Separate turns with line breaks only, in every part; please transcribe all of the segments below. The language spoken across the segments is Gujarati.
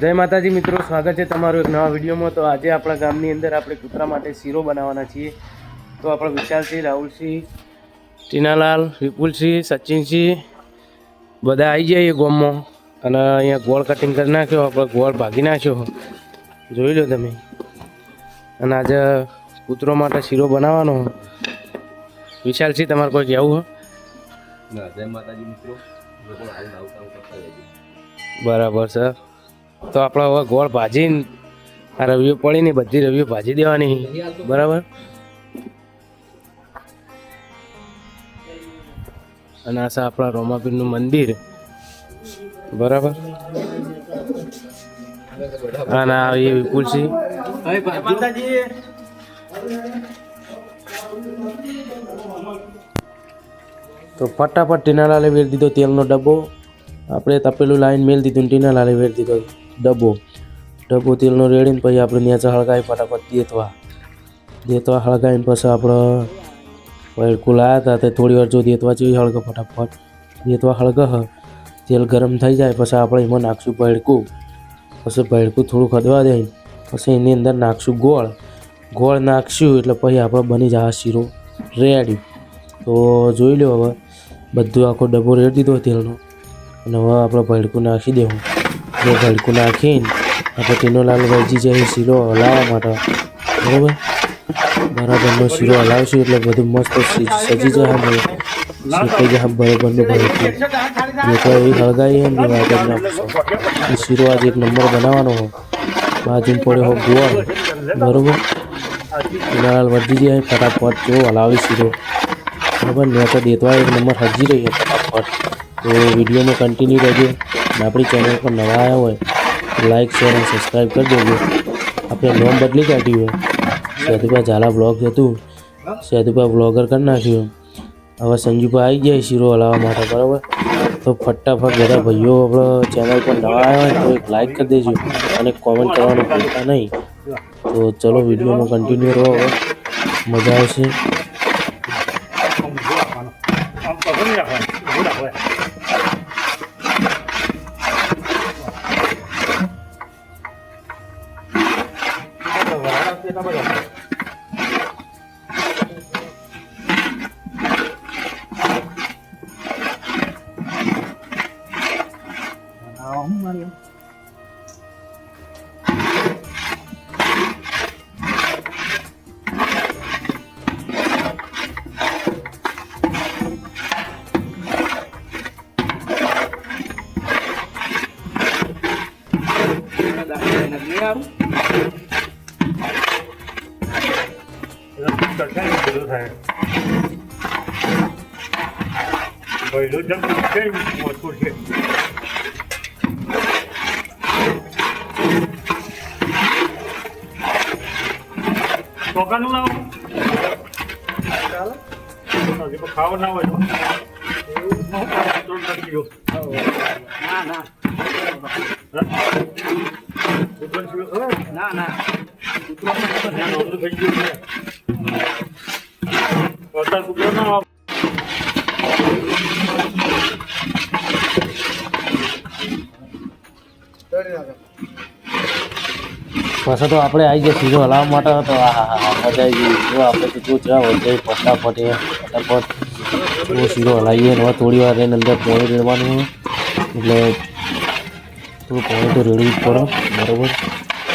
જય માતાજી મિત્રો, સ્વાગત છે તમારું એક નવા વિડીયોમાં. તો આજે આપણા ગામની અંદર આપણે કૂતરા માટે શીરો બનાવવાના છીએ. તો આપણે વિશાલસિંહ, રાહુલસિંહ, ટીનાલાલ, વિપુલસિંહ, સચિનસિંહ, બધા આવી જાય ગોમમાં. અને અહીંયા ગોળ કટિંગ કરી નાખ્યો, આપણે ગોળ ભાગી નાખ્યો. જોઈ લો તમે. અને આજે કૂતરો માટે શીરો બનાવવાનો. વિશાલસિંહ, તમારે કોઈ કહેવું હોય
મિત્રો.
બરાબર સર તો આપણે હવે ગોળ ભાજીને આ રવિયો પડીને બધી રવિયો ભાજી દેવાની. બરાબર? અને આ છે આપણા રોમાપીરનું મંદિર. બરાબર? અને આ એ વિપુલસિંહ તો ફટાફટ ટીનાલાલે વેર દીધો તેલનો ડબ્બો. આપણે તપેલું લાઈન મેલ દીધું ને ટીનાલાલે વેર દીધો. ડબ્બો. ડબ્બો તેલનો રેડીને પછી આપણે નેચા હળગાવી ફટાફટ દેતવા. દેતવા, હળગાવીને પછી આપણે વળકું લાવ્યા હતા તે થોડી વાર જો દેતવા જેવી હળગે ફટાફટ. દેતવા હળગે તેલ ગરમ થઈ જાય પછી આપણે એમાં નાખશું ભડકું પછી ભડકું થોડું ખદવા દે પછી એની અંદર નાખશું ગોળ. ગોળ નાખશું એટલે પછી આપણે બની જાય શીરો રેડી. તો જોઈ લો હવે. બધું આખો ડબ્બો રેડી દીધો તેલનો. અને હવે આપણે ભડકું નાખી દેવું. જો ભડકું નાખીને આપણે તેનો લાલ વળજી જાય શીરો હલાવવા માટે. બરાબર? બરાબરનો શીરો હલાવશું એટલે બધું મસ્ત સજી જાય ને. શેકાઈ જાય બરાબરનું ભડકું જે તો એવી હળગાવી એમ જ નાખશો એ શીરો આજે એક નંબર બનાવવાનો હોય બાજુ પડ્યો હોય ગોળ. બરાબર? તેના લાલ વળજી જાય ફટાફટ જો હલાવી શીરો. બરાબર? ને તો દેતવા એક નંબર હજી રહી ફટાફટ. તો વિડીયોમાં કન્ટિન્યુ રહેજો. અને આપણી ચેનલ પર નવા આવ્યા હોય લાઇક શેર અને સબસ્ક્રાઈબ કરી દેજો. આપણે નોમ બદલી કાઢ્યું હોય. સેતુભા ઝાલા બ્લોગ હતું. સેતુભા બ્લોગર કરી નાખ્યું. હવે સંજુભા આવી જાય શીરો હલાવવા માટે, બરાબર? તો ફટાફટ બધા ભાઈઓ આપણે ચેનલ પર નવા આવ્યા હોય તો એક લાઇક કરી દેજો અને કોમેન્ટ કરવાનું ભૂલતા નહીં. તો ચલો વિડીયોમાં કન્ટિન્યુ રહો હવે. મજા આવશે.
પહેલું જમ કેમ મોટું છે ચોકાનું લાવો હજી તો ખાવા ના હોય તો ત્રણ કિલો ના ના ના ના ધ્યાન ઓછું થઈ ગયું છે વરસાદ કૂતરો
પાછા તો આપણે આવી ગયા સીધો હલાવવા માટે હતો આ મજા જો આપણે તો જો જવા વધે ફટાફટ એ ફટાફટ જો સીધો હલાવીએ ને થોડી વાર એની અંદર પોણી રેડવાનું. એટલે થોડું પોણી તો રેડવું જ પડે, બરાબર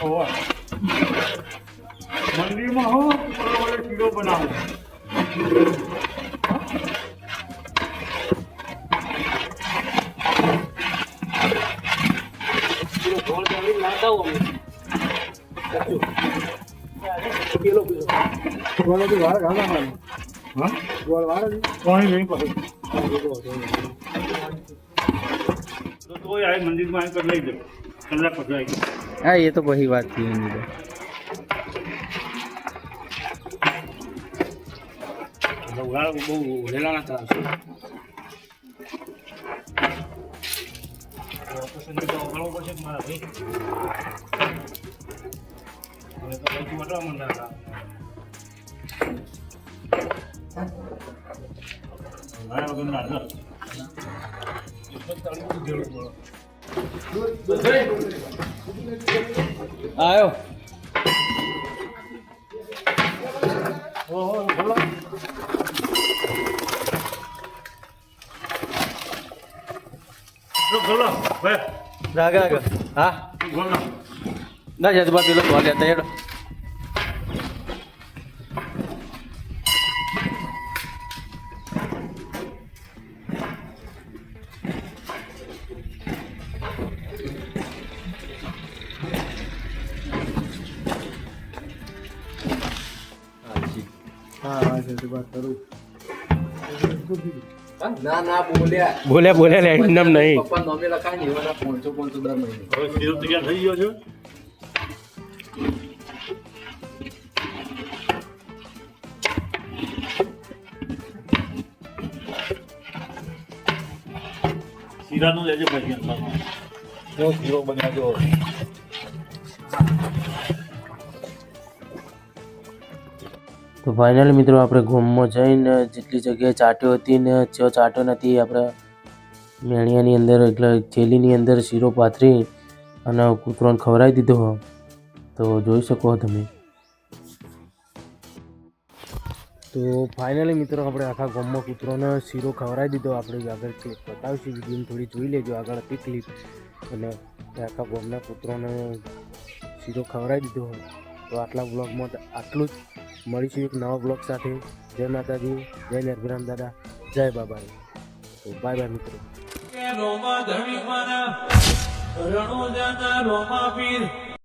હોવે. મંદિરમાં હો વડે શીરો બનાવો હા? પાણી નહીં પડે. તો તોય આ મંદિરમાં આવીને લઈ જાઓ કલાક પછી.
હા એ તો પછી વાત થઈ એની તો.
બહુ વહેલા ના ચાલશે ઓપરેશન તો ઉઘાડવું પડશે કે મારાથી હવે તો પૈકી વટવા
આવ્યો રાગ રાગ હા ના જજબાત લોકો
હાલ્યા હતા બોલ્યા.
બોલ્યા એમ નહીં.
પપ્પા નોમે લખાય ને એવાના પોણસો પોણસો દર મહિને.
હવે શીરો તૈયાર થઈ ગયો છે? શીરાનું લેજે ભાઈ અંદરમાં. જો શીરો બનાવજો.
ફાઇનલી મિત્રો આપણે ગોમમાં જઈને જેટલી જગ્યાએ ચાટ્યો હતી ને જો ચાટ્યો નથી, આપણે મેણિયાની અંદર એટલે થેલીની અંદર શીરો પાથરી અને કૂતરોને ખવડાવી દીધો. તો જોઈ શકો તમે. તો ફાઇનલી મિત્રો આપણે આખા ગામમાં કૂતરોને શીરો ખવડાવી દીધો. આપણે આગળ ક્લિપ બતાવીશું, વિડીયોમાં થોડી જોઈ લેજો. આગળ હતી ક્લિપ અને આખા ગામના કૂતરોને શીરો ખવડાવી દીધો. તો આટલા બ્લોગમાં આટલું જ. મળીશું એક નવા બ્લોગ સાથે. જય માતાજી, જય નરભરામ દાદા, જય બાબા તો બાય બાય મિત્રો.
રોમા ધણી મારા, રણો જાતા રોમા પીર.